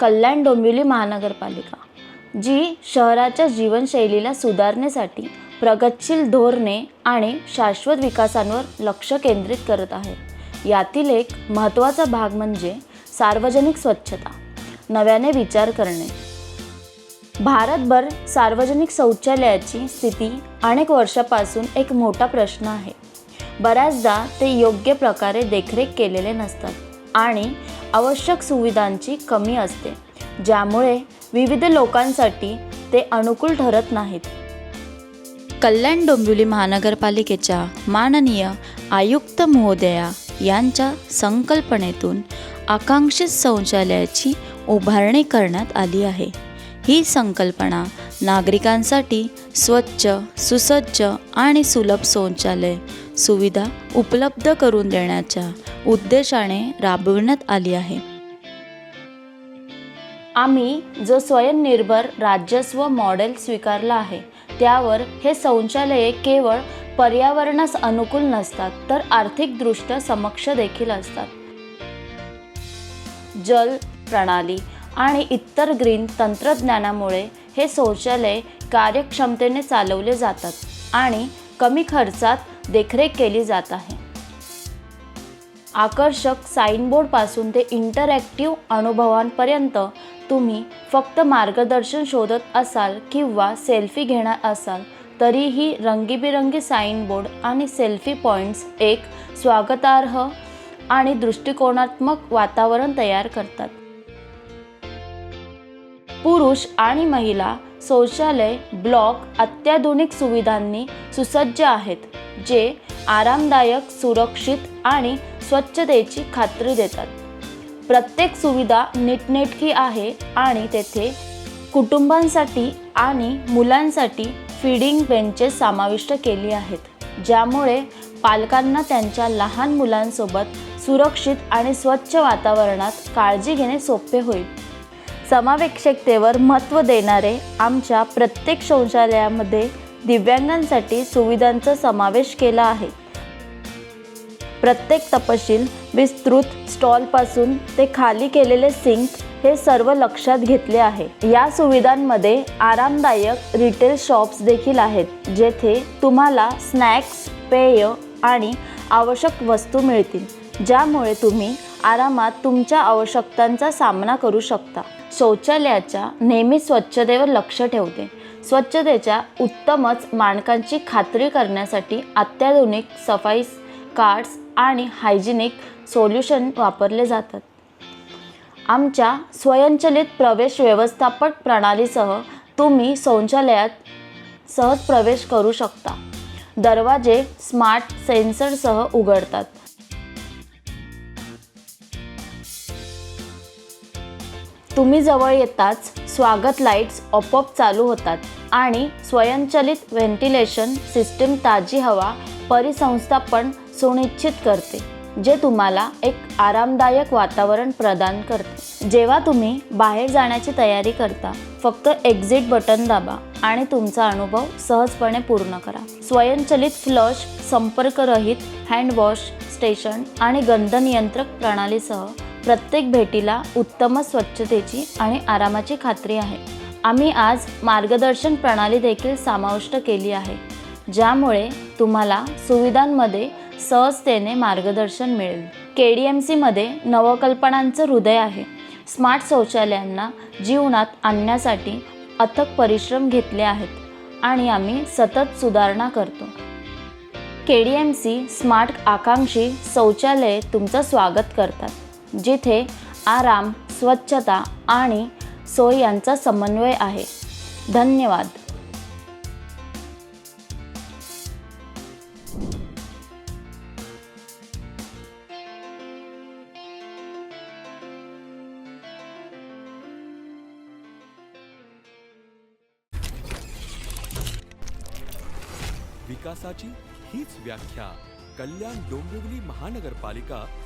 कल्याण डोंबिवली महानगरपालिका जी शहराच्या जीवनशैलीला सुधारण्यासाठी प्रगतशील धोरणे आणि शाश्वत विकासांवर लक्ष केंद्रित करत आहे. यातील एक महत्त्वाचा भाग म्हणजे सार्वजनिक स्वच्छता. नव्याने विचार करणे. भारतभर सार्वजनिक शौचालयाची स्थिती अनेक वर्षापासून एक मोठा प्रश्न आहे. बऱ्याचदा ते योग्य प्रकारे देखरेख केलेले नसतात. आणि आवश्यक सुविधांची कमी असते ज्यामुळे विविध लोकांसाठी ते अनुकूल ठरत नाहीत. कल्याण डोंबिवली महानगरपालिकेच्या माननीय आयुक्त महोदया यांच्या संकल्पनेतून आकांक्षित शौचालयाची उभारणी करण्यात आली आहे. ही संकल्पना नागरिकांसाठी स्वच्छ सुसज्ज आणि सुलभ शौचालय सुविधा उपलब्ध करून देण्याच्या उद्देशाने राबविण्यात आली आहे. आम्ही जो स्वयंनिर्भर राजस्व मॉडेल स्वीकारला आहे त्यावर हे शौचालये केवळ पर्यावरणास अनुकूल नसतात तर आर्थिकदृष्ट्या समक्ष देखील असतात. जल प्रणाली आणि इतर ग्रीन तंत्रज्ञानामुळे हे शौचालय कार्यक्षमतेने चालवले जातात आणि कमी खर्चात देखरेख केली जात आहे. आकर्षक साईनबोर्डपासून ते इंटरॅक्टिव्ह अनुभवांपर्यंत तुम्ही फक्त मार्गदर्शन शोधत असाल किंवा सेल्फी घेणार असाल तरीही रंगीबिरंगी साईनबोर्ड आणि सेल्फी पॉईंट्स एक स्वागतार्ह आणि दृष्टिकोनात्मक वातावरण तयार करतात. पुरुष आणि महिला शौचालय ब्लॉक अत्याधुनिक सुविधांनी सुसज्ज आहेत जे आरामदायक सुरक्षित आणि स्वच्छतेची खात्री देतात. प्रत्येक सुविधा नीटनेटकी आहे आणि तेथे कुटुंबांसाठी आणि मुलांसाठी फीडिंग बेंचेस समाविष्ट केली आहेत ज्यामुळे पालकांना त्यांच्या लहान मुलांसोबत सुरक्षित आणि स्वच्छ वातावरणात काळजी घेणे सोपे होईल. समावेशकतेवर महत्त्व देणारे आमच्या प्रत्येक शौचालयामध्ये दिव्यांगांसाठी सुविधांचा समावेश केला आहे. प्रत्येक तपशील विस्तृत स्टॉलपासून ते खाली केलेले सिंक हे सर्व लक्षात घेतले आहे. या सुविधांमध्ये आरामदायक रिटेल शॉप्स देखील आहेत जेथे तुम्हाला स्नॅक्स पेय आणि आवश्यक वस्तू मिळतील ज्यामुळे तुम्ही आरामात तुमच्या आवश्यकतांचा सामना करू शकता. शौचालयाच्या नेहमी स्वच्छतेवर लक्ष ठेवते. स्वच्छतेच्या उत्तमच मानकांची खात्री करण्यासाठी अत्याधुनिक सफाई कार्ड्स आणि हायजिनिक सोल्युशन वापरले जातात. आमच्या स्वयंचलित प्रवेश व्यवस्थापक प्रणालीसह तुम्ही शौचालयात सहज प्रवेश करू शकता. दरवाजे स्मार्ट सेन्सरसह उघडतात. तुम्ही जवळ येताच स्वागत लाईट्स आपोआप चालू होतात आणि स्वयंचलित व्हेंटिलेशन सिस्टीम ताजी हवा परिसंस्थापन सुनिश्चित करते जे तुम्हाला एक आरामदायक वातावरण प्रदान करते. जेव्हा तुम्ही बाहेर जाण्याची तयारी करता फक्त एक्झिट बटन दाबा आणि तुमचा अनुभव सहजपणे पूर्ण करा. स्वयंचलित फ्लश संपर्करहित हँडवॉश स्टेशन आणि गंध नियंत्रक प्रणालीसह प्रत्येक भेटीला उत्तम स्वच्छतेची आणि आरामाची खात्री आहे. आम्ही आज मार्गदर्शन प्रणाली देखील समाविष्ट केली आहे ज्यामुळे तुम्हाला सुविधांमध्ये सहजतेने मार्गदर्शन मिळेल. के डी एम सीमध्ये नवकल्पनांचं हृदय आहे. स्मार्ट शौचालयांना जीवनात आणण्यासाठी अथक परिश्रम घेतले आहेत आणि आम्ही सतत सुधारणा करतो. K D M C smart आकांक्षी शौचालये तुमचं स्वागत करतात. जिथे आराम स्वच्छता आणि सोय यांचा समन्वय आहे. धन्यवाद. विकासाची हीच व्याख्या. कल्याण डोंबिवली महानगरपालिका